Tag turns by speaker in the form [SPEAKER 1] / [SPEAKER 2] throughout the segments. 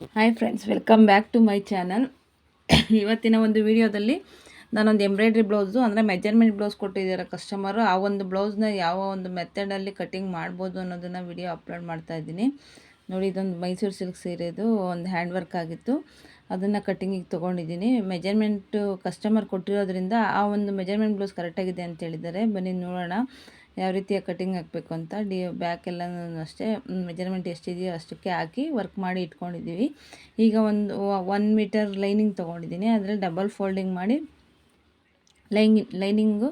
[SPEAKER 1] Hi friends welcome back to my channel ಇವತ್ತಿನ ಒಂದು ವಿಡಿಯೋದಲ್ಲಿ ನಾನೊಂದು ಎಂಬ್ರಾಯ್ಡ್ರಿ ಬ್ಲೌಸು ಅಂದರೆ ಮೆಜರ್ಮೆಂಟ್ ಬ್ಲೌಸ್ ಕೊಟ್ಟಿದ್ದೀರ ಕಸ್ಟಮರು ಆ ಒಂದು ಬ್ಲೌಸ್ನ ಯಾವ ಒಂದು ಮೆಥಡಲ್ಲಿ ಕಟಿಂಗ್ ಮಾಡ್ಬೋದು ಅನ್ನೋದನ್ನು ವಿಡಿಯೋ ಅಪ್ಲೋಡ್ ಮಾಡ್ತಾ ಇದ್ದೀನಿ. ನೋಡಿ, ಇದೊಂದು ಮೈಸೂರು ಸಿಲ್ಕ್ ಸೀರೆದು ಒಂದು ಹ್ಯಾಂಡ್ ವರ್ಕ್ ಆಗಿತ್ತು. ಅದನ್ನು ಕಟ್ಟಿಂಗಿಗೆ ತೊಗೊಂಡಿದ್ದೀನಿ. ಮೆಜರ್ಮೆಂಟು ಕಸ್ಟಮರ್ ಕೊಟ್ಟಿರೋದ್ರಿಂದ ಆ ಒಂದು ಮೆಜರ್ಮೆಂಟ್ ಬ್ಲೌಸ್ ಕರೆಕ್ಟಾಗಿದೆ ಅಂತ ಹೇಳಿದ್ದಾರೆ. ಬನ್ನಿ ನೋಡೋಣ. ಯಾವ ರೀತಿಯ ಕಟಿಂಗ್ ಹಾಕಬೇಕು ಅಂತ ಡಿ ಬ್ಯಾಕ್ ಎಲ್ಲ ಅಷ್ಟೇ ಮೆಜರ್ಮೆಂಟ್ ಎಷ್ಟಿದೆಯೋ ಅಷ್ಟಕ್ಕೆ ಹಾಕಿ ವರ್ಕ್ ಮಾಡಿ ಇಟ್ಕೊಂಡಿದ್ದೀವಿ. ಈಗ ಒಂದು ಒನ್ ಮೀಟರ್ ಲೈನಿಂಗ್ ತೊಗೊಂಡಿದ್ದೀನಿ. ಅದರಲ್ಲಿ ಡಬಲ್ ಫೋಲ್ಡಿಂಗ್ ಮಾಡಿ ಲೈನ್ ಲೈನಿಂಗು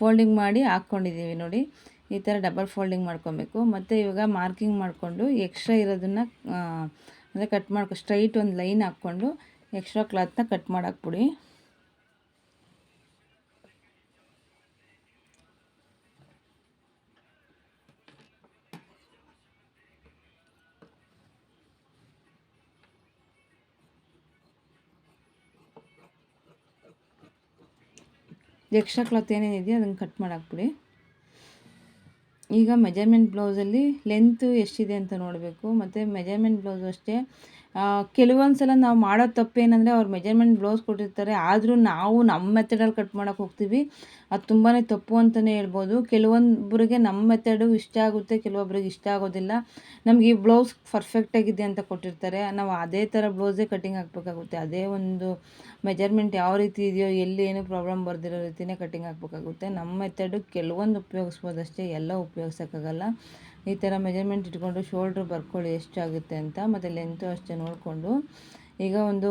[SPEAKER 1] ಫೋಲ್ಡಿಂಗ್ ಮಾಡಿ ಹಾಕ್ಕೊಂಡಿದ್ದೀವಿ ನೋಡಿ. ಈ ಥರ ಡಬಲ್ ಫೋಲ್ಡಿಂಗ್ ಮಾಡ್ಕೊಬೇಕು. ಮತ್ತು ಇವಾಗ ಮಾರ್ಕಿಂಗ್ ಮಾಡಿಕೊಂಡು ಎಕ್ಸ್ಟ್ರಾ ಇರೋದನ್ನು ಅಂದರೆ ಕಟ್ ಮಾಡ್ಕೊ ಸ್ಟ್ರೈಟ್ ಒಂದು ಲೈನ್ ಹಾಕ್ಕೊಂಡು ಎಕ್ಸ್ಟ್ರಾ ಕ್ಲಾತ್ನ ಕಟ್ ಮಾಡಾಕ್ಬಿಡಿ. ಎಕ್ಸ್ಟ್ರಾ ಕ್ಲಾತ್ ಏನೇನಿದೆಯೋ ಅದನ್ನು ಕಟ್ ಮಾಡಾಕ್ಬಿಡಿ. ಈಗ ಮೆಜರ್ಮೆಂಟ್ ಬ್ಲೌಸಲ್ಲಿ ಲೆಂತು ಎಷ್ಟಿದೆ ಅಂತ ನೋಡಬೇಕು. ಮತ್ತು ಮೆಜರ್ಮೆಂಟ್ ಬ್ಲೌಸ್ ಅಷ್ಟೇ. ಕೆಲವೊಂದು ಸಲ ನಾವು ಮಾಡೋ ತಪ್ಪೇನೆಂದರೆ ಅವ್ರು ಮೆಜರ್ಮೆಂಟ್ ಬ್ಲೌಸ್ ಕೊಟ್ಟಿರ್ತಾರೆ. ಆದರೂ ನಾವು ನಮ್ಮ ಮೆಥಡಲ್ಲಿ ಕಟ್ ಮಾಡೋಕೆ ಹೋಗ್ತೀವಿ. ಅದು ತುಂಬಾ ತಪ್ಪು ಅಂತಲೇ ಹೇಳ್ಬೋದು. ಕೆಲವೊಬ್ಬರಿಗೆ ನಮ್ಮ ಮೆಥಡು ಇಷ್ಟ ಆಗುತ್ತೆ, ಕೆಲವೊಬ್ರಿಗೆ ಇಷ್ಟ ಆಗೋದಿಲ್ಲ. ನಮಗೆ ಈ ಬ್ಲೌಸ್ ಪರ್ಫೆಕ್ಟಾಗಿದೆ ಅಂತ ಕೊಟ್ಟಿರ್ತಾರೆ. ನಾವು ಅದೇ ಥರ ಬ್ಲೌಸೇ ಕಟಿಂಗ್ ಹಾಕ್ಬೇಕಾಗುತ್ತೆ. ಅದೇ ಒಂದು ಮೆಜರ್ಮೆಂಟ್ ಯಾವ ರೀತಿ ಇದೆಯೋ, ಎಲ್ಲಿ ಏನು ಪ್ರಾಬ್ಲಮ್ ಬರ್ದಿರೋ ರೀತಿಯೇ ಕಟಿಂಗ್ ಹಾಕ್ಬೇಕಾಗುತ್ತೆ. ನಮ್ಮ ಮೆಥಡು ಕೆಲವೊಂದು ಉಪಯೋಗಿಸ್ಬೋದು ಅಷ್ಟೇ ಎಲ್ಲ ಉಪಯೋಗಿಸೋಕ್ಕಾಗಲ್ಲ. ಈ ಥರ ಮೆಜರ್ಮೆಂಟ್ ಇಟ್ಕೊಂಡು ಶೋಲ್ಡ್ರ್ ಬರ್ಕೊಳ್ಳಿ, ಎಷ್ಟಾಗುತ್ತೆ ಅಂತ ಮತ್ತು ಲೆಂತು ಅಷ್ಟೇ ನೋಡಿಕೊಂಡು. ಈಗ ಒಂದು,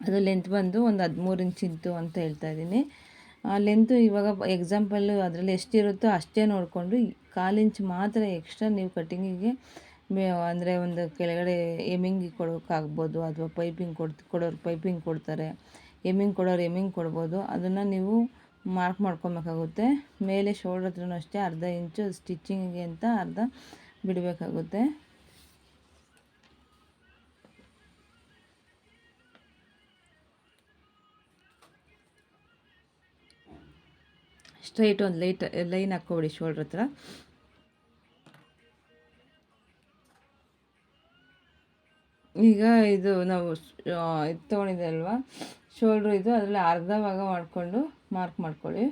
[SPEAKER 1] ಅದು ಲೆಂತ್ ಬಂದು ಒಂದು ಹದಿಮೂರು ಇಂಚ್ ಇತ್ತು ಅಂತ ಹೇಳ್ತಾ ಇದ್ದೀನಿ. ಆ ಲೆಂತು ಇವಾಗ ಎಕ್ಸಾಂಪಲ್ಲು ಅದರಲ್ಲಿ ಎಷ್ಟಿರುತ್ತೋ ಅಷ್ಟೇ ನೋಡಿಕೊಂಡು ಕಾಲು ಇಂಚ್ ಮಾತ್ರ ಎಕ್ಸ್ಟ್ರಾ ನೀವು ಕಟ್ಟಿಂಗಿಗೆ ಅಂದರೆ ಒಂದು ಕೆಳಗಡೆ ಎಮಿಂಗ್ ಕೊಡೋಕ್ಕಾಗ್ಬೋದು, ಅಥವಾ ಪೈಪಿಂಗ್ ಕೊಡ್, ಕೊಡೋರು ಪೈಪಿಂಗ್ ಕೊಡ್ತಾರೆ ಎಮಿಂಗ್ ಕೊಡೋರು ಎಮಿಂಗ್ ಕೊಡ್ಬೋದು, ಅದನ್ನು ನೀವು ಮಾರ್ಕ್ ಮಾಡ್ಕೊಬೇಕಾಗುತ್ತೆ. ಮೇಲೆ ಶೋಲ್ಡರ್ ಹತ್ರನೂ ಅಷ್ಟೇ ಅರ್ಧ ಇಂಚು ಸ್ಟಿಚ್ಚಿಂಗಿಗೆ ಅಂತ ಅರ್ಧ ಬಿಡಬೇಕಾಗುತ್ತೆ. ಸ್ಟ್ರೈಟ್ ಒಂದು ಲೈಟ್ ಲೈನ್ ಹಾಕ್ಕೊಬಿಡಿ ಶೋಲ್ಡ್ರ್ ಹತ್ರ. ಈಗ ಇದು ನಾವು ಇದು ತೊಗೊಂಡಿದ್ದೆ ಅಲ್ವಾ? ಶೋಲ್ಡ್ರ್ ಇದು ಅದರಲ್ಲಿ ಅರ್ಧ ಭಾಗ ಮಾಡಿಕೊಂಡು ಮಾರ್ಕ್ ಮಾಡ್ಕೊಳ್ಳಿ.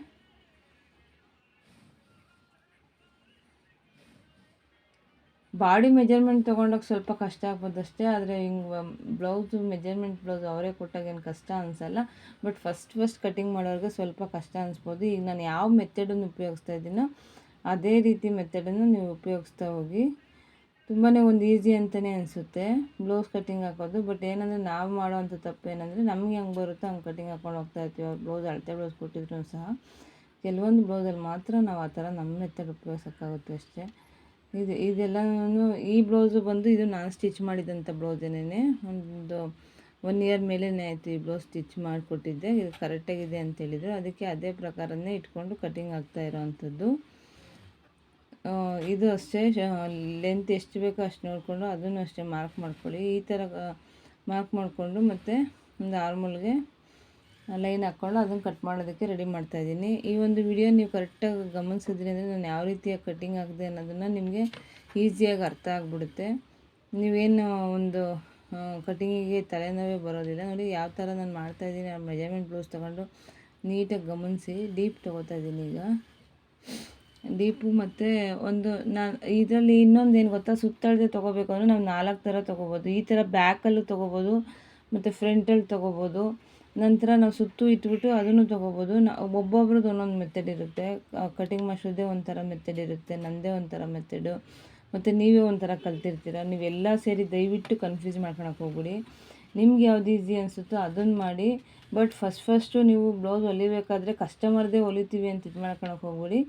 [SPEAKER 1] ಬಾಡಿ ಮೆಜರ್ಮೆಂಟ್ ತೊಗೊಂಡೋಗಿ ಸ್ವಲ್ಪ ಕಷ್ಟ ಆಗ್ಬೋದು ಅಷ್ಟೇ, ಆದರೆ ಹಿಂಗೆ ಬ್ಲೌಸು ಮೆಜರ್ಮೆಂಟ್ ಬ್ಲೌಸ್ ಅವರೇ ಕೊಟ್ಟಾಗ ಏನು ಕಷ್ಟ ಅನಿಸಲ್ಲ. ಬಟ್ ಫಸ್ಟ್ ಫಸ್ಟ್ ಕಟಿಂಗ್ ಮಾಡೋರಿಗೆ ಸ್ವಲ್ಪ ಕಷ್ಟ ಅನಿಸ್ಬೋದು. ಈಗ ನಾನು ಯಾವ ಮೆಥಡನ್ನು ಉಪಯೋಗಿಸ್ತಾ ಇದ್ದೀನೋ, ಅದೇ ರೀತಿ ಮೆಥಡನ್ನು ನೀವು ಉಪಯೋಗಿಸ್ತಾ ಹೋಗಿ ತುಂಬಾ ಒಂದು ಈಸಿ ಅಂತಲೇ ಅನಿಸುತ್ತೆ. ಬ್ಲೌಸ್ ಕಟ್ಟಿಂಗ್ ಹಾಕೋದು ಬಟ್ ಏನಂದರೆ ನಾವು ಮಾಡೋವಂಥ ತಪ್ಪು ಏನಂದರೆ ನಮಗೆ ಹೆಂಗೆ ಬರುತ್ತೋ ಹಂಗೆ ಕಟ್ಟಿಂಗ್ ಹಾಕೊಂಡು ಹೋಗ್ತಾ ಇರ್ತೀವಿ. ಅವ್ರು ಬ್ಲೌಸ್ ಅಳತೆ ಬ್ಲೌಸ್ ಕೊಟ್ಟಿದ್ರು ಸಹ ಕೆಲವೊಂದು ಬ್ಲೌಸಲ್ಲಿ ಮಾತ್ರ ನಾವು ಆ ಥರ ನಮ್ಮ ಮೆಥಡ್ ಉಪಯೋಗಿಸೋಕ್ಕಾಗುತ್ತೆ ಅಷ್ಟೇ. ಇದು, ಇದೆಲ್ಲನೂ ಈ ಬ್ಲೌಸು ಬಂದು ಇದು ನಾನು ಸ್ಟಿಚ್ ಮಾಡಿದಂಥ ಬ್ಲೌಸೇನೇ ಒಂದು ಒನ್ ಇಯರ್ ಮೇಲೇ ಆಯಿತು ಈ ಬ್ಲೌಸ್ ಸ್ಟಿಚ್ ಮಾಡಿಕೊಟ್ಟಿದ್ದೆ. ಇದು ಕರೆಕ್ಟಾಗಿದೆ ಅಂತ ಹೇಳಿದರು. ಅದಕ್ಕೆ ಅದೇ ಪ್ರಕಾರನೇ ಇಟ್ಕೊಂಡು ಕಟ್ಟಿಂಗ್ ಆಗ್ತಾ ಇರೋವಂಥದ್ದು. ಇದು ಅಷ್ಟೇ ಲೆಂತ್ ಎಷ್ಟು ಬೇಕೋ ಅಷ್ಟು ನೋಡಿಕೊಂಡು ಅದನ್ನು ಅಷ್ಟೇ ಮಾರ್ಕ್ ಮಾಡ್ಕೊಳ್ಳಿ. ಈ ಥರ ಮಾರ್ಕ್ ಮಾಡಿಕೊಂಡು ಮತ್ತು ಒಂದು ಆರ್ಮಲ್ಗೆ ಲೈನ್ ಹಾಕ್ಕೊಂಡು ಅದನ್ನು ಕಟ್ ಮಾಡೋದಕ್ಕೆ ರೆಡಿ ಮಾಡ್ತಾಯಿದ್ದೀನಿ ಈ ಒಂದು ವಿಡಿಯೋ ನೀವು ಕರೆಕ್ಟಾಗಿ ಗಮನಿಸಿದ್ರಿ ಅಂದರೆ ನಾನು ಯಾವ ರೀತಿಯಾಗಿ ಕಟ್ಟಿಂಗ್ ಆಗಿದೆ ಅನ್ನೋದನ್ನು ನಿಮಗೆ ಈಸಿಯಾಗಿ ಅರ್ಥ ಆಗಿಬಿಡುತ್ತೆ. ನೀವೇನು ಒಂದು ಕಟ್ಟಿಂಗಿಗೆ ತಲೆನೋವೇ ಬರೋದಿಲ್ಲ. ನೋಡಿ ಯಾವ ಥರ ನಾನು ಮಾಡ್ತಾಯಿದ್ದೀನಿ ಆ ಮೆಜರ್ಮೆಂಟ್ ಬ್ಲೌಸ್ ತೊಗೊಂಡು ನೀಟಾಗಿ ಗಮನಿಸಿ ಡೀಪ್ ತೊಗೋತಾ ಇದ್ದೀನಿ ಈಗ. ಡೀಪು ಮತ್ತು ಒಂದು ನಾನು ಇದರಲ್ಲಿ ಇನ್ನೊಂದು ಏನು ಗೊತ್ತಾ? ಸುತ್ತಳದೆ ತೊಗೋಬೇಕು ಅಂದರೆ ನಾವು ನಾಲ್ಕು ಥರ ತೊಗೋಬೋದು. ಈ ಥರ ಬ್ಯಾಕಲ್ಲೂ ತೊಗೋಬೋದು, ಮತ್ತು ಫ್ರಂಟಲ್ಲಿ ತೊಗೋಬೋದು. ನಂತರ ನಾವು ಸುತ್ತು ಇಟ್ಬಿಟ್ಟು ಅದನ್ನು ತೊಗೋಬೋದು. ನ, ಒಬ್ಬೊಬ್ರದ್ದು ಒಂದೊಂದು ಮೆಥಡ್ ಇರುತ್ತೆ. ಕಟಿಂಗ್ ಮಾಡಿಸೋದೇ ಒಂಥರ ಮೆಥಡ್ ಇರುತ್ತೆ ನನ್ನದೇ ಒಂಥರ ಮೆಥಡು ಮತ್ತು ನೀವೇ ಒಂಥರ ಕಲ್ತಿರ್ತೀರ. ನೀವೆಲ್ಲ ಸೇರಿ ದಯವಿಟ್ಟು ಕನ್ಫ್ಯೂಸ್ ಮಾಡ್ಕೊಳಕ್ಕೆ ಹೋಗ್ಬಿಡಿ. ನಿಮ್ಗೆ ಯಾವ್ದು ಈಸಿ ಅನಿಸುತ್ತೋ ಅದನ್ನು ಮಾಡಿ. ಬಟ್ ಫಸ್ಟ್ ಫಸ್ಟು ನೀವು ಬ್ಲೌಸ್ ಹೊಲಿಬೇಕಾದ್ರೆ ಕಸ್ಟಮರ್ದೇ ಹೊಲಿತೀವಿ ಅಂತ ಇದು ಮಾಡ್ಕೊಳಕ್ಕೆ ಹೋಗ್ಬಿಡಿ.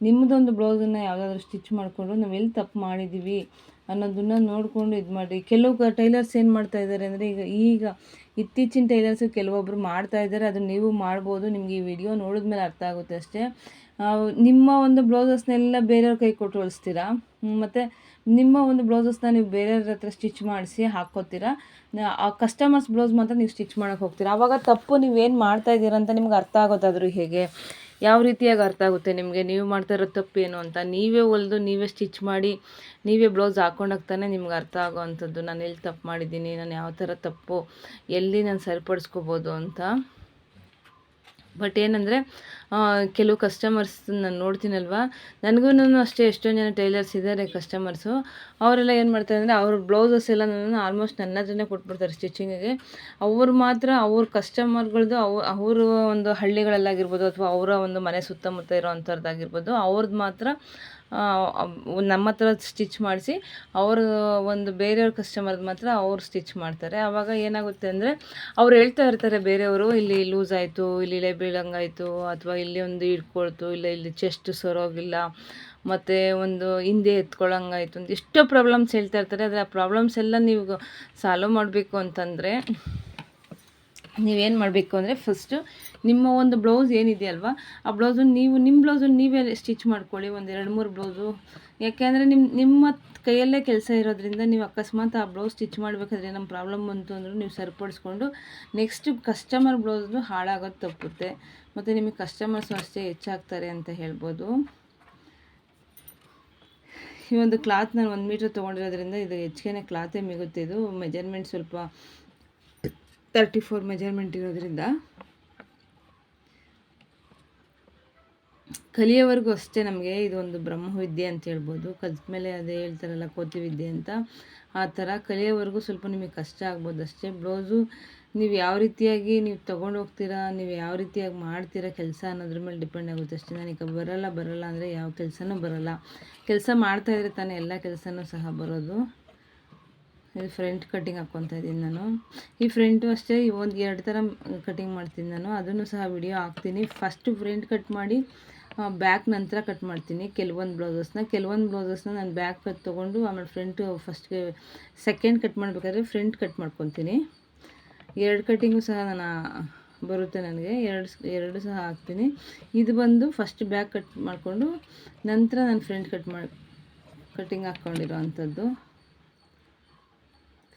[SPEAKER 1] ನಿಮ್ಮದೊಂದು ಬ್ಲೌಸನ್ನು ಯಾವುದಾದ್ರೂ ಸ್ಟಿಚ್ ಮಾಡಿಕೊಂಡು ನಾವು ಎಲ್ಲಿ ತಪ್ಪು ಮಾಡಿದ್ದೀವಿ ಅನ್ನೋದನ್ನು ನೋಡಿಕೊಂಡು ಇದು ಮಾಡಿ ಕೆಲವು ಟೈಲರ್ಸ್ ಏನು ಮಾಡ್ತಾ ಇದ್ದಾರೆ ಅಂದರೆ ಈಗ ಈಗ ಇತ್ತೀಚಿನ ಟೈಲರ್ಸು ಕೆಲವೊಬ್ಬರು ಮಾಡ್ತಾ ಇದ್ದಾರೆ ಅದನ್ನು ನೀವು ಮಾಡ್ಬೋದು, ನಿಮಗೆ ಈ ವಿಡಿಯೋ ನೋಡಿದ ಮೇಲೆ ಅರ್ಥ ಆಗುತ್ತೆ ಅಷ್ಟೇ. ನಿಮ್ಮ ಒಂದು ಬ್ಲೌಸಸ್ನೆಲ್ಲ ಬೇರೆಯವ್ರ ಕೈ ಕೊಟ್ಟು ಹೊಲಿಸ್ತೀರಾ? ಮತ್ತು ನಿಮ್ಮ ಒಂದು ಬ್ಲೌಸಸ್ನ ನೀವು ಬೇರೆಯವ್ರ ಹತ್ರ ಸ್ಟಿಚ್ ಮಾಡಿಸಿ ಹಾಕ್ಕೋತೀರಾ? ಆ ಕಸ್ಟಮರ್ಸ್ ಬ್ಲೌಸ್ ಮಾತ್ರ ನೀವು ಸ್ಟಿಚ್ ಮಾಡೋಕ್ಕೆ ಹೋಗ್ತೀರಾ? ಆವಾಗ ತಪ್ಪು ನೀವೇನು ಮಾಡ್ತಾ ಇದ್ದೀರಾ ಅಂತ ನಿಮ್ಗೆ ಅರ್ಥ ಆಗೋದಾದರೂ ಹೇಗೆ? ಯಾವ ರೀತಿಯಾಗಿ ಅರ್ಥ ಆಗುತ್ತೆ ನಿಮಗೆ? ನೀವು ಮಾಡ್ತಾ ಇರೋ ಏನು ಅಂತ. ನೀವೇ ಹೊಲ್ದು, ನೀವೇ ಸ್ಟಿಚ್ ಮಾಡಿ, ನೀವೇ ಬ್ಲೌಸ್ ಹಾಕೊಂಡಾಗ ತಾನೆ ನಿಮ್ಗೆ ಅರ್ಥ ಆಗೋ ಅಂಥದ್ದು. ನಾನು ಎಲ್ಲಿ ತಪ್ಪು ಮಾಡಿದ್ದೀನಿ, ನಾನು ಯಾವ ಥರ ತಪ್ಪು, ಎಲ್ಲಿ ನಾನು ಸರಿಪಡಿಸ್ಕೋಬೋದು ಅಂತ. ಬಟ್ ಏನಂದರೆ ಕೆಲವು ಕಸ್ಟಮರ್ಸ್ ನಾನು ನೋಡ್ತೀನಲ್ವ? ನನಗೂ ಅಷ್ಟೇ ಎಷ್ಟೊಂದು ಜನ ಟೈಲರ್ಸ್ ಇದ್ದಾರೆ ಕಸ್ಟಮರ್ಸು ಅವರೆಲ್ಲ ಏನು ಮಾಡ್ತಾರೆ ಅಂದರೆ, ಅವ್ರ ಬ್ಲೌಸಸ್ ಎಲ್ಲ ನಾನು ಆಲ್ಮೋಸ್ಟ್ ನನ್ನ ಹತ್ರನೇ ಕೊಟ್ಬಿಡ್ತಾರೆ ಸ್ಟಿಚಿಂಗಿಗೆ ಅವ್ರು ಮಾತ್ರ ಅವ್ರ ಕಸ್ಟಮರ್ಗಳದ್ದು ಅವು, ಅವರು ಒಂದು ಹಳ್ಳಿಗಳಲ್ಲಾಗಿರ್ಬೋದು ಅಥವಾ ಅವರ ಒಂದು ಮನೆ ಸುತ್ತಮುತ್ತ ಇರೋ ಅಂಥದ್ದಾಗಿರ್ಬೋದು ಅವ್ರದ್ದು ಮಾತ್ರ ನಮ್ಮ ಹತ್ರ ಸ್ಟಿಚ್ ಮಾಡಿಸಿ, ಅವರು ಒಂದು ಬೇರೆಯವ್ರ ಕಸ್ಟಮರ್ದು ಮಾತ್ರ ಅವ್ರು ಸ್ಟಿಚ್ ಮಾಡ್ತಾರೆ. ಆವಾಗ ಏನಾಗುತ್ತೆ ಅಂದರೆ, ಅವ್ರು ಹೇಳ್ತಾ ಇರ್ತಾರೆ ಬೇರೆಯವರು, ಇಲ್ಲಿ ಲೂಸ್ ಆಯಿತು, ಇಲ್ಲಿ ಇಲ್ಲೇ ಬೀಳಂಗಾಯಿತು, ಅಥವಾ ಇಲ್ಲಿ ಒಂದು ಹಿಡ್ಕೊಳ್ತು, ಇಲ್ಲ ಇಲ್ಲಿ ಚೆಸ್ಟ್ ಸರೋಗಿಲ್ಲ, ಮತ್ತು ಒಂದು ಹಿಂದೆ ಎತ್ಕೊಳ್ಳೋಂಗಾಯ್ತು ಅಂತ ಎಷ್ಟೋ ಪ್ರಾಬ್ಲಮ್ಸ್ ಹೇಳ್ತಾ ಇರ್ತಾರೆ. ಆದರೆ ಆ ಪ್ರಾಬ್ಲಮ್ಸ್ ಎಲ್ಲ ನೀವು ಸಾಲ್ವ್ ಮಾಡಬೇಕು ಅಂತಂದರೆ, ನೀವೇನು ಮಾಡಬೇಕು ಅಂದರೆ ಫಸ್ಟು ನಿಮ್ಮ ಒಂದು ಬ್ಲೌಸ್ ಏನಿದೆಯಲ್ವ ಆ ಬ್ಲೌಸು ನೀವು, ನಿಮ್ಮ ಬ್ಲೌಸನ್ನು ನೀವೇ ಸ್ಟಿಚ್ ಮಾಡ್ಕೊಳ್ಳಿ, ಒಂದು ಎರಡು ಮೂರು ಬ್ಲೌಸು. ಯಾಕೆಂದರೆ ನಿಮ್ಮ ನಿಮ್ಮ ಕೈಯಲ್ಲೇ ಕೆಲಸ ಇರೋದ್ರಿಂದ ನೀವು ಅಕಸ್ಮಾತ್ ಆ ಬ್ಲೌಸ್ ಸ್ಟಿಚ್ ಮಾಡಬೇಕಾದ್ರೆ ನಮ್ಮ ಪ್ರಾಬ್ಲಮ್ ಬಂತು ಅಂದರೂ ನೀವು ಸರಿಪಡಿಸ್ಕೊಂಡು ನೆಕ್ಸ್ಟ್ ಕಸ್ಟಮರ್ ಬ್ಲೌಸ್ದು ಹಾಳಾಗೋದು ತಪ್ಪುತ್ತೆ. ಮತ್ತು ನಿಮಗೆ ಕಸ್ಟಮರ್ಸು ಅಷ್ಟೇ ಹೆಚ್ಚಾಗ್ತಾರೆ ಅಂತ ಹೇಳ್ಬೋದು. ಈ ಒಂದು ಕ್ಲಾತ್ ನಾನು ಒಂದು ಮೀಟ್ರ್ ತೊಗೊಂಡಿರೋದ್ರಿಂದ ಇದು ಹೆಚ್ಚಿಗೆ ಕ್ಲಾತೇ ಮಿಗುತ್ತೆ. ಇದು ಮೆಜರ್ಮೆಂಟ್ ಸ್ವಲ್ಪ ತರ್ಟಿ ಫೋರ್ ಮೆಜರ್ಮೆಂಟ್ ಇರೋದ್ರಿಂದ. ಕಲಿಯೋವರೆಗೂ ಅಷ್ಟೇ ನಮಗೆ ಇದೊಂದು ಬ್ರಹ್ಮವಿದ್ಯೆ ಅಂತ ಹೇಳ್ಬೋದು. ಕಲ್ತ ಮೇಲೆ ಅದೇ ಹೇಳ್ತಾರಲ್ಲ ಕೋತಿ ವಿದ್ಯೆ ಅಂತ. ಆ ಥರ ಕಲಿಯೋವರೆಗೂ ಸ್ವಲ್ಪ ನಿಮಗೆ ಕಷ್ಟ ಆಗ್ಬೋದು ಅಷ್ಟೇ. ಬ್ಲೌಸು ನೀವು ಯಾವ ರೀತಿಯಾಗಿ ನೀವು ತೊಗೊಂಡು ಹೋಗ್ತೀರಾ, ನೀವು ಯಾವ ರೀತಿಯಾಗಿ ಮಾಡ್ತೀರಾ ಕೆಲಸ ಅನ್ನೋದ್ರ ಮೇಲೆ ಡಿಪೆಂಡ್ ಆಗುತ್ತೆ ಅಷ್ಟೇ. ನನಗೆ ಬರೋಲ್ಲ ಬರೋಲ್ಲ ಅಂದರೆ ಯಾವ ಕೆಲಸನೂ ಬರೋಲ್ಲ. ಕೆಲಸ ಮಾಡ್ತಾಯಿದ್ರೆ ತಾನೇ ಎಲ್ಲ ಕೆಲಸನೂ ಸಹ ಬರೋದು. ಇದು ಫ್ರಂಟ್ ಕಟ್ಟಿಂಗ್ ಹಾಕ್ಕೊತಾ ಇದ್ದೀನಿ ನಾನು. ಈ ಫ್ರಂಟು ಅಷ್ಟೇ ಒಂದು ಎರಡು ಥರ ಕಟ್ಟಿಂಗ್ ಮಾಡ್ತೀನಿ ನಾನು. ಅದನ್ನು ಸಹ ವಿಡಿಯೋ ಹಾಕ್ತೀನಿ. ಫಸ್ಟು ಫ್ರಂಟ್ ಕಟ್ ಮಾಡಿ ಬ್ಯಾಕ್ ನಂತರ ಕಟ್ ಮಾಡ್ತೀನಿ. ಕೆಲವೊಂದು ಬ್ಲೌಸಸ್ನ ಕೆಲವೊಂದು ಬ್ಲೌಸಸ್ನ ನಾನು ಬ್ಯಾಕ್ ಕಟ್ ತೊಗೊಂಡು, ಆಮೇಲೆ ಫ್ರಂಟು ಫಸ್ಟ್ಗೆ ಸೆಕೆಂಡ್ ಕಟ್ ಮಾಡಬೇಕಾದ್ರೆ ಫ್ರಂಟ್ ಕಟ್ ಮಾಡ್ಕೊತೀನಿ. ಎರಡು ಕಟ್ಟಿಂಗು ಸಹ ನಾನು ಬರುತ್ತೆ ನನಗೆ. ಎರಡು ಎರಡು ಸಹ ಹಾಕ್ತೀನಿ. ಇದು ಬಂದು ಫಸ್ಟ್ ಬ್ಯಾಕ್ ಕಟ್ ಮಾಡಿಕೊಂಡು ನಂತರ ನಾನು ಫ್ರಂಟ್ ಕಟ್ ಮಾಡಿ ಕಟ್ಟಿಂಗ್ ಹಾಕ್ಕೊಂಡಿರೋ ಅಂಥದ್ದು.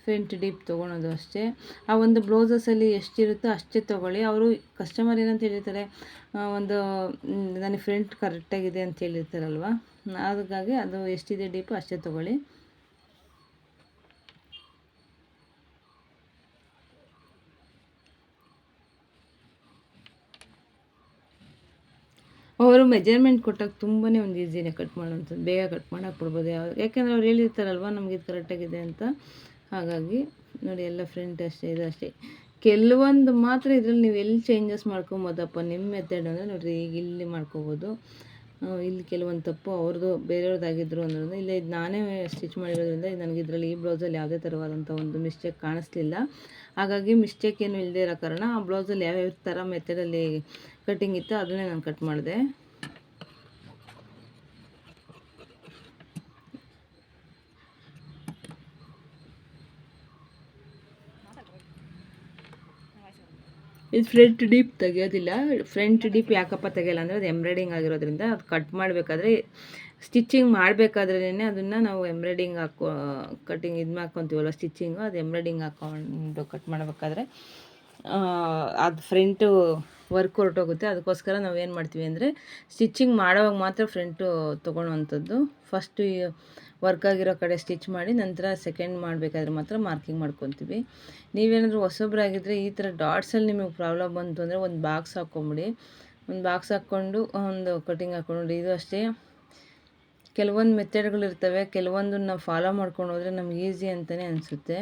[SPEAKER 1] ಫ್ರಂಟ್ ಡೀಪ್ ತೊಗೊಳೋದು ಅಷ್ಟೇ. ಆ ಒಂದು ಬ್ಲೌಸಸಲ್ಲಿ ಎಷ್ಟಿರುತ್ತೋ ಅಷ್ಟೇ ತೊಗೊಳ್ಳಿ. ಅವರು ಕಸ್ಟಮರ್ ಏನಂತ ಹೇಳಿರ್ತಾರೆ ಒಂದು ನನಗೆ ಫ್ರಂಟ್ ಕರೆಕ್ಟಾಗಿದೆ ಅಂತ ಹೇಳಿರ್ತಾರಲ್ವ? ಹಾಗಾಗಿ ಅದು ಎಷ್ಟಿದೆ ಡೀಪು ಅಷ್ಟೇ ತೊಗೊಳ್ಳಿ. ಅವರು ಮೆಜರ್ಮೆಂಟ್ ಕೊಟ್ಟಾಗ ತುಂಬಾ ಒಂದು ಈಸಿನೇ ಕಟ್ ಮಾಡೋಂಥದ್ದು. ಬೇಗ ಕಟ್ ಮಾಡಕ್ಕೆ ಬಿಡ್ಬೋದು ಯಾವ ಯಾಕೆಂದರೆ ಅವ್ರು ಹೇಳಿರ್ತಾರಲ್ವ, ನಮಗೆ ಇದು ಕರೆಕ್ಟಾಗಿದೆ ಅಂತ. ಹಾಗಾಗಿ ನೋಡಿ ಎಲ್ಲ ಫ್ರಂಟ್ ಅಷ್ಟೇ, ಇದು ಅಷ್ಟೇ. ಕೆಲವೊಂದು ಮಾತ್ರ ಇದರಲ್ಲಿ ನೀವು ಎಲ್ಲಿ ಚೇಂಜಸ್ ಮಾಡ್ಕೊಬೋದಪ್ಪ? ನಿಮ್ಮ ಮೆಥಡ್ ಅಂದರೆ ನೋಡಿರಿ, ಈಗ ಇಲ್ಲಿ ಮಾಡ್ಕೋಬೋದು. ಇಲ್ಲಿ ಕೆಲವೊಂದು ತಪ್ಪು, ಅವ್ರದ್ದು ಬೇರೆಯವ್ರದ್ದಾಗಿದ್ರು ಅನ್ನೋದ್ರಿಂದ, ಇಲ್ಲ ಇದು ನಾನೇ ಸ್ಟಿಚ್ ಮಾಡಿರೋದ್ರಿಂದ ನನಗೆ ಇದರಲ್ಲಿ ಈ ಬ್ಲೌಸಲ್ಲಿ ಯಾವುದೇ ಥರವಾದಂಥ ಒಂದು ಮಿಸ್ಟೇಕ್ ಕಾಣಿಸ್ಲಿಲ್ಲ. ಹಾಗಾಗಿ ಮಿಸ್ಟೇಕ್ ಏನು ಇಲ್ಲದೇ ಇರೋ ಕಾರಣ, ಆ ಬ್ಲೌಸಲ್ಲಿ ಯಾವ್ಯಾವ ಥರ ಮೆಥಡಲ್ಲಿ ಕಟ್ಟಿಂಗ್ ಇತ್ತು ಅದನ್ನೇ ನಾನು ಕಟ್ ಮಾಡಿದೆ. ಇದು ಫ್ರಂಟ್ ಡೀಪ್ ತೆಗೆಯೋದಿಲ್ಲ. ಫ್ರಂಟ್ ಡೀಪ್ ಯಾಕಪ್ಪ ತೆಗೆಯಲ್ಲ ಅಂದರೆ ಅದು ಎಂಬ್ರಾಯ್ಡಿಂಗ್ ಆಗಿರೋದ್ರಿಂದ ಅದು ಕಟ್ ಮಾಡಬೇಕಾದ್ರೆ ಸ್ಟಿಚ್ಚಿಂಗ್ ಮಾಡಬೇಕಾದ್ರೇ ಅದನ್ನು ನಾವು ಎಂಬ್ರಾಯ್ಡಿಂಗ್ ಹಾಕೋ ಕಟ್ಟಿಂಗ್ ಇದು ಮಾಡ್ಕೊತೀವಲ್ಲ ಸ್ಟಿಚ್ಚಿಂಗು, ಅದು ಎಂಬ್ರಾಯ್ಡಿಂಗ್ ಹಾಕೊಂಡು ಕಟ್ ಮಾಡಬೇಕಾದ್ರೆ ಅದು ಫ್ರಂಟು ವರ್ಕ್ ಹೊರಟೋಗುತ್ತೆ. ಅದಕ್ಕೋಸ್ಕರ ನಾವು ಏನು ಮಾಡ್ತೀವಿ ಅಂದರೆ ಸ್ಟಿಚ್ಚಿಂಗ್ ಮಾಡೋವಾಗ ಮಾತ್ರ ಫ್ರಂಟು ತೊಗೊಳ್ಳೋವಂಥದ್ದು. ಫಸ್ಟು ವರ್ಕ್ ಆಗಿರೋ ಕಡೆ ಸ್ಟಿಚ್ ಮಾಡಿ ನಂತರ ಸೆಕೆಂಡ್ ಮಾಡಬೇಕಾದ್ರೆ ಮಾತ್ರ ಮಾರ್ಕಿಂಗ್ ಮಾಡ್ಕೊತೀವಿ. ನೀವೇನಾದರೂ ಹೊಸೊಬ್ಬರಾಗಿದ್ದರೆ ಈ ಥರ ಡಾಟ್ಸಲ್ಲಿ ನಿಮಗೆ ಪ್ರಾಬ್ಲಮ್ ಬಂತು ಅಂದರೆ ಒಂದು ಬಾಕ್ಸ್ ಹಾಕ್ಕೊಂಬಿಡಿ ಒಂದು ಬಾಕ್ಸ್ ಹಾಕ್ಕೊಂಡು, ಒಂದು ಕಟಿಂಗ್ ಹಾಕ್ಕೊಂಡು ಇದು ಅಷ್ಟೇ. ಕೆಲವೊಂದು ಮೆಥಡ್ಗಳಿರ್ತವೆ ಕೆಲವೊಂದು ನಾವು ಫಾಲೋ ಮಾಡ್ಕೊಂಡು ಹೋದರೆ ನಮ್ಗೆ ಈಸಿ ಅಂತಲೇ ಅನಿಸುತ್ತೆ.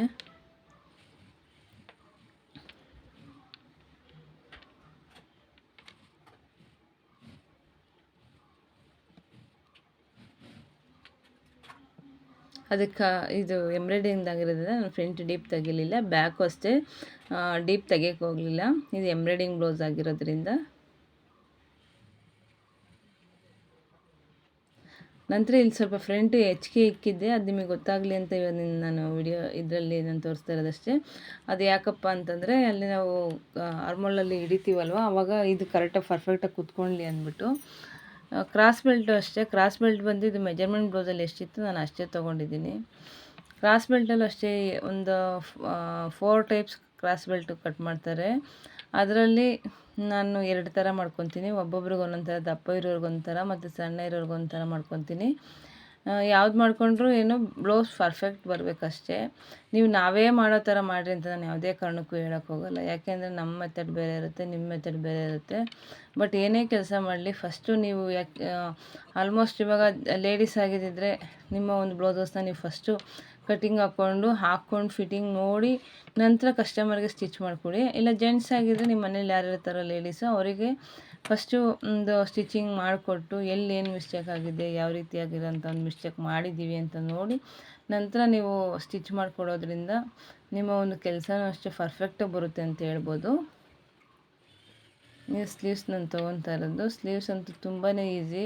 [SPEAKER 1] ಅದಕ್ಕೆ ಇದು ಎಂಬ್ರಾಯ್ಡಿಂಗ್ದಾಗಿರೋದ್ರಿಂದ ನಾನು ಫ್ರಂಟ್ ಡೀಪ್ ತೆಗಿಲಿಲ್ಲ, ಬ್ಯಾಕು ಅಷ್ಟೇ ಡೀಪ್ ತೆಗಿಯೋಕ್ಕೆ ಹೋಗಲಿಲ್ಲ. ಇದು ಎಂಬ್ರಾಯ್ಡಿಂಗ್ ಬ್ಲೌಸ್ ಆಗಿರೋದ್ರಿಂದ. ನಂತರ ಇಲ್ಲಿ ಸ್ವಲ್ಪ ಫ್ರಂಟ್ ಹೆಚ್ಚಿಗೆ ಇಕ್ಕಿದ್ದೆ, ಅದು ನಿಮಗೆ ಗೊತ್ತಾಗಲಿ ಅಂತ ಇವಾಗ ನಾನು ವಿಡಿಯೋ ಇದರಲ್ಲಿ ನಾನು ತೋರಿಸ್ತಾ ಇರೋದಷ್ಟೇ. ಅದು ಯಾಕಪ್ಪ ಅಂತಂದರೆ ಅಲ್ಲಿ ನಾವು ಆರ್ಮೋಲಲ್ಲಿ ಹಿಡಿತೀವಲ್ವ ಆವಾಗ ಇದು ಕರೆಕ್ಟಾಗಿ ಪರ್ಫೆಕ್ಟಾಗಿ ಕುತ್ಕೊಳ್ಳಿ ಅಂದ್ಬಿಟ್ಟು. ಕ್ರಾಸ್ ಬೆಲ್ಟು ಅಷ್ಟೇ. ಕ್ರಾಸ್ ಬೆಲ್ಟ್ ಬಂದು ಇದು ಮೆಜರ್ಮೆಂಟ್ ಬ್ಲೌಸಲ್ಲಿ ಎಷ್ಟಿತ್ತು ನಾನು ಅಷ್ಟೇ ತೊಗೊಂಡಿದ್ದೀನಿ. ಕ್ರಾಸ್ ಬೆಲ್ಟಲ್ಲೂ ಅಷ್ಟೇ ಒಂದು four types cross belt cut ಮಾಡ್ತಾರೆ. ಅದರಲ್ಲಿ ನಾನು ಎರಡು ಥರ ಮಾಡ್ಕೊತೀನಿ. ಒಬ್ಬೊಬ್ರಿಗೆ ಒಂದೊಂದು ಥರ ದಪ್ಪ ಇರೋರ್ಗೆ ಒಂಥರ ಮತ್ತು ಸಣ್ಣ ಇರೋರ್ಗೆ ಒಂಥರ ಮಾಡ್ಕೊತೀನಿ. ಯಾವ್ದು ಮಾಡಿಕೊಂಡ್ರು ಏನು ಬ್ಲೌಸ್ ಪರ್ಫೆಕ್ಟ್ ಬರಬೇಕಷ್ಟೇ. ನೀವು ನಾವೇ ಮಾಡೋ ಥರ ಮಾಡಿರಿ ಅಂತ ನಾನು ಯಾವುದೇ ಕಾರಣಕ್ಕೂ ಹೇಳೋಕ್ಕೆ ಹೋಗಲ್ಲ. ಯಾಕೆಂದರೆ ನಮ್ಮ ಮೆಥಡ್ ಬೇರೆ ಇರುತ್ತೆ ನಿಮ್ಮ ಮೆಥಡ್ ಬೇರೆ ಇರುತ್ತೆ. ಬಟ್ ಏನೇ ಕೆಲಸ ಮಾಡಲಿ ಫಸ್ಟು ನೀವು ಯಾಕೆ ಆಲ್ಮೋಸ್ಟ್ ಇವಾಗ ಲೇಡೀಸ್ ಆಗಿದ್ದಿದ್ರೆ ನಿಮ್ಮ ಒಂದು ಬ್ಲೌಸಸ್ನ ನೀವು ಫಸ್ಟು ಕಟಿಂಗ್ ಹಾಕ್ಕೊಂಡು ಹಾಕ್ಕೊಂಡು ಫಿಟ್ಟಿಂಗ್ ನೋಡಿ, ನಂತರ ಕಸ್ಟಮರ್ಗೆ ಸ್ಟಿಚ್ ಮಾಡಿಕೊಡಿ. ಇಲ್ಲ ಜೆಂಟ್ಸ್ ಆಗಿದ್ದರೆ ನಿಮ್ಮ ಮನೇಲಿ ಯಾರು ಇರ್ತಾರೋ ಲೇಡೀಸು ಅವರಿಗೆ ಫಸ್ಟು, ಒಂದು ಸ್ಟಿಚಿಂಗ್ ಮಾಡಿಕೊಟ್ಟು ಎಲ್ಲಿ ಏನು ಮಿಸ್ಟೇಕ್ ಆಗಿದೆ, ಯಾವ ರೀತಿಯಾಗಿರೋಂಥ ಒಂದು ಮಿಸ್ಟೇಕ್ ಮಾಡಿದ್ದೀವಿ ಅಂತ ನೋಡಿ ನಂತರ ನೀವು ಸ್ಟಿಚ್ ಮಾಡಿಕೊಡೋದ್ರಿಂದ ನಿಮ್ಮ ಒಂದು ಕೆಲಸನೂ ಅಷ್ಟೇ ಪರ್ಫೆಕ್ಟಾಗಿ ಬರುತ್ತೆ ಅಂತ ಹೇಳ್ಬೋದು. ನೀವು ಸ್ಲೀವ್ಸ್ ನಾನು ತೊಗೊತಾ ಇರೋದು. ಸ್ಲೀವ್ಸ್ ಅಂತೂ ತುಂಬಾ ಈಸಿ.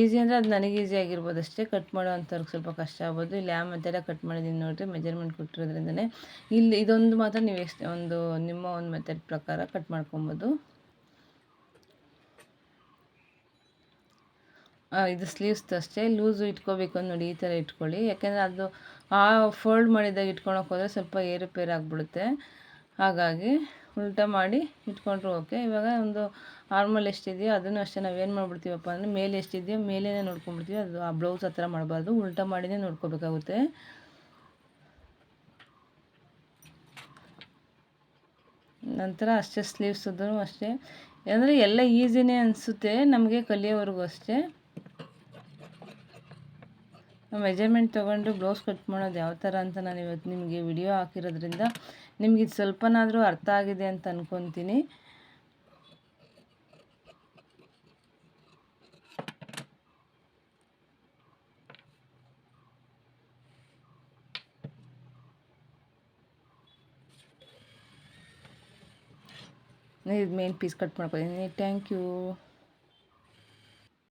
[SPEAKER 1] ಈಸಿ ಅಂದರೆ ಅದು ನನಗೆ ಈಸಿ ಆಗಿರ್ಬೋದು ಅಷ್ಟೇ. ಕಟ್ ಮಾಡೋ ಅಂಥವ್ರಿಗೆ ಸ್ವಲ್ಪ ಕಷ್ಟ ಆಗ್ಬೋದು. ಇಲ್ಲಿ ಯಾವ ಕಟ್ ಮಾಡಿದ್ದೀನಿ ನೋಡಿರಿ ಮೆಜರ್ಮೆಂಟ್ ಕೊಟ್ಟಿರೋದ್ರಿಂದನೇ ಇಲ್ಲಿ ಇದೊಂದು ಮಾತ್ರ ನೀವು ಎಷ್ಟು ಒಂದು ನಿಮ್ಮ ಒಂದು ಮೆಥಡ್ ಪ್ರಕಾರ ಕಟ್ ಮಾಡ್ಕೊಬೋದು. ಇದು ಸ್ಲೀವ್ಸ್ ಅಷ್ಟೇ. ಲೂಸು ಇಟ್ಕೋಬೇಕು ನೋಡಿ ಈ ಥರ ಇಟ್ಕೊಳ್ಳಿ. ಯಾಕೆಂದರೆ ಅದು ಆ ಫೋಲ್ಡ್ ಮಾಡಿದಾಗ ಇಟ್ಕೊಳಕ್ಕೆ ಹೋದರೆ ಸ್ವಲ್ಪ ಏರುಪೇರು ಆಗಿಬಿಡುತ್ತೆ. ಹಾಗಾಗಿ ಉಲ್ಟಾ ಮಾಡಿ ಇಟ್ಕೊಂಡ್ರು ಓಕೆ ಇವಾಗ ಒಂದು ಆರ್ಮಲ್ ಎಷ್ಟಿದೆಯೋ ಅದನ್ನು ಅಷ್ಟೇ ನಾವೇನು ಮಾಡ್ಬಿಡ್ತೀವಪ್ಪ ಅಂದರೆ ಮೇಲೆ ಎಷ್ಟಿದೆಯೋ ಮೇಲೇ ನೋಡ್ಕೊಂಡ್ಬಿಡ್ತೀವಿ. ಅದು ಆ ಬ್ಲೌಸ್ ಹತ್ರ ಮಾಡಬಾರ್ದು. ಉಲ್ಟಾ ಮಾಡಿನೇ ನೋಡ್ಕೋಬೇಕಾಗುತ್ತೆ. ನಂತರ ಅಷ್ಟೇ ಸ್ಲೀವ್ಸದ್ದು ಅಷ್ಟೇ. ಅಂದರೆ ಎಲ್ಲ ಈಸಿನೇ ಅನಿಸುತ್ತೆ ನಮಗೆ ಕಲಿಯೋವರೆಗೂ ಅಷ್ಟೇ. ಮೆಜರ್ಮೆಂಟ್ ತೊಗೊಂಡು ಬ್ಲೌಸ್ ಕಟ್ ಮಾಡೋದು ಯಾವ ಥರ ಅಂತ ನಾನು ಇವತ್ತು ನಿಮಗೆ ವಿಡಿಯೋ ಹಾಕಿರೋದ್ರಿಂದ ನಿಮ್ಗೆ ಇದು ಸ್ವಲ್ಪನಾದರೂ ಅರ್ಥ ಆಗಿದೆ ಅಂತ ಅಂದ್ಕೊತೀನಿ ಇದು ಮೇನ್ ಪೀಸ್ ಕಟ್ ಮಾಡ್ಕೊತೀನಿ ಥ್ಯಾಂಕ್ ಯು